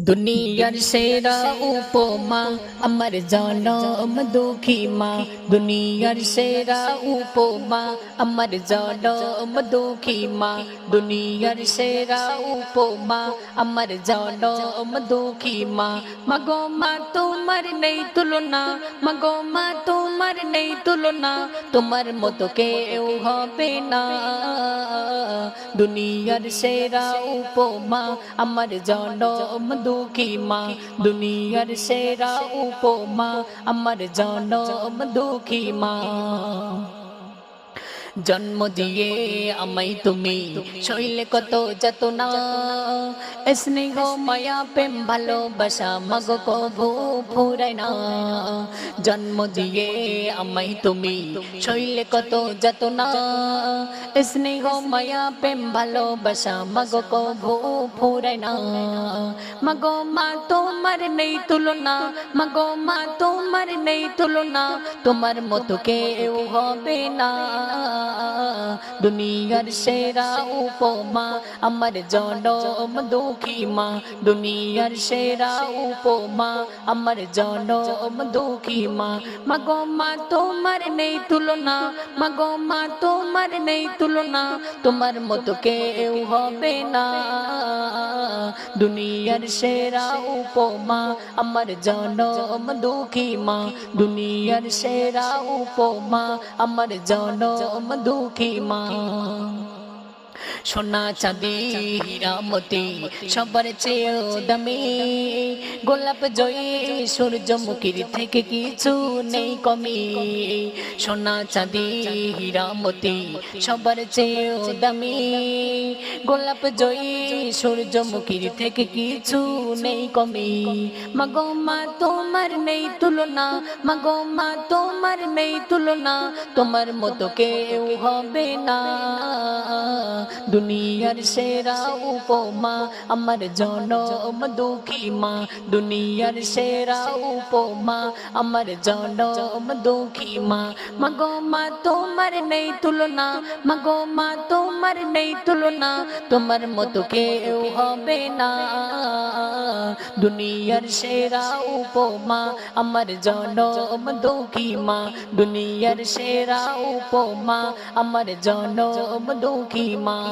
দুনিয়ার সেরা উপমা আমার জনম দুঃখী মা দুনিয়ার সেরা উপমা আমার জনম দুঃখী মা দুনিয়ার সেরা উপমা আমার জনম দুঃখী মা মাগো মা তোমার নেই তুলনা মাগো মা তোমার নেই তুলনা তোমার মতো কেউ হবে না দুনিয়ার সেরা উপমা আমার জনম দুঃখী মা? দুনিয়ার সেরা উপমা, আমার জনম দুঃখী মা। জন্ম দিয়ে আমায় তুমি শৈলে কত যত না স্নেহ মায়া, প্রেম ভালোবাসা, মগ কভু ফুরায় না জন্ম দিয়ে আমায় তুমি শৈলে কত যত না স্নেহ মায়া, প্রেম ভালোবাসা, মগ কভু ফুরায় না মগো মা, তোমার নেই তুলনা। মগো মা, তোমার নেই তুলনা। তোমার মতো কেউ হবে না। দুনিয়ার সেরা উপমা, আমার জনম দুঃখী মা দুনিয়ার সেরা উপমা, আমার জনম দুঃখী মা মাগো মা, তোমার নেই তুলনা, মাগো মা, তোমার নেই তুলনা, তোমার মতো কেউ হবে না। দুনিয়ার সেরা উপমা, আমার জনম দুঃখী মা দুনিয়ার সেরা উপমা, আমার জনম দুঃখী মা সোনা চাঁদি, হীরামতি, সবার চেয়েও দামি। গোলাপ জয়ী, সূর্যমুখীর থেকে কিছু নেই কমি সোনা চাঁদি, হীরামতি, সবার চেয়েও দামি। গোলাপ জয়ী, সূর্যমুখীর থেকে কিছু নেই কমি মাগো মা, তোমার নেই তুলনা। মাগো মা, তোমার নেই তুলনা। তোমার মতো কেউ হবে না। দুনিয়ার সেরা উপমা, আমার জনম দুঃখী মা। দুনিয়ার সেরা উপমা, আমার জনম দুঃখী মা। মাগো মা, তোমার নেই তুলনা, মাগো মা, তোমার নেই তুলনা, তোমার মতো কেউ হবে না। দুনিয়ার সেরা উপমা, আমার জনম দুঃখী মা। দুনিয়ার সেরা উপমা, আমার জনম দুঃখী মা।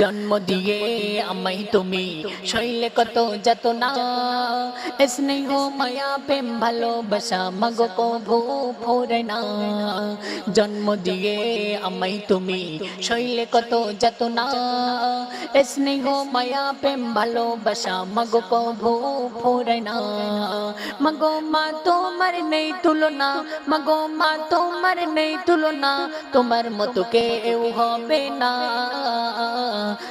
জন্ম দিয়ে আমায় তুমি শৈলে কত যত না স্নেহ মায়া প্রেম ভালোবাসা মাগো কভু ফোরে না জন্ম দিয়ে আমায় তুমি শৈলে কত যত না স্নেহ মায়া প্রেম ভালোবাসা মাগো কভু ফোরে না মাগো মা তোমার নেই তুলনা। মাগো মা তোমার নেই তুলনা। তোমার মতো কেউ হবে না।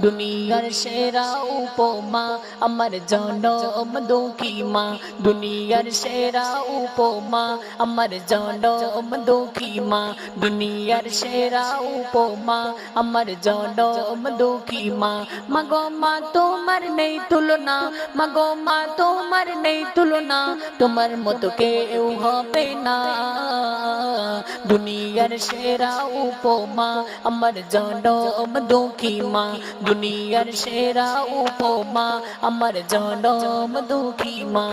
দুনিয়ার সেরা উপমা, আমার জনম দুঃখী মা। দুনিয়ার সেরা উপমা, আমার জনম দুঃখী মা। দুনিয়ার সেরা উপমা, আমার জনম দুঃখী মা। মাগো মা, তোমার নেই তুলনা। মাগো মা, তোমার নেই তুলনা। তোমার মতো কেউ হবে না। দুনিয়ার সেরা উপমা আমার জনম দুঃখী মা। দুনিয়ার সেরা উপমা আমার জনম দুঃখী মা।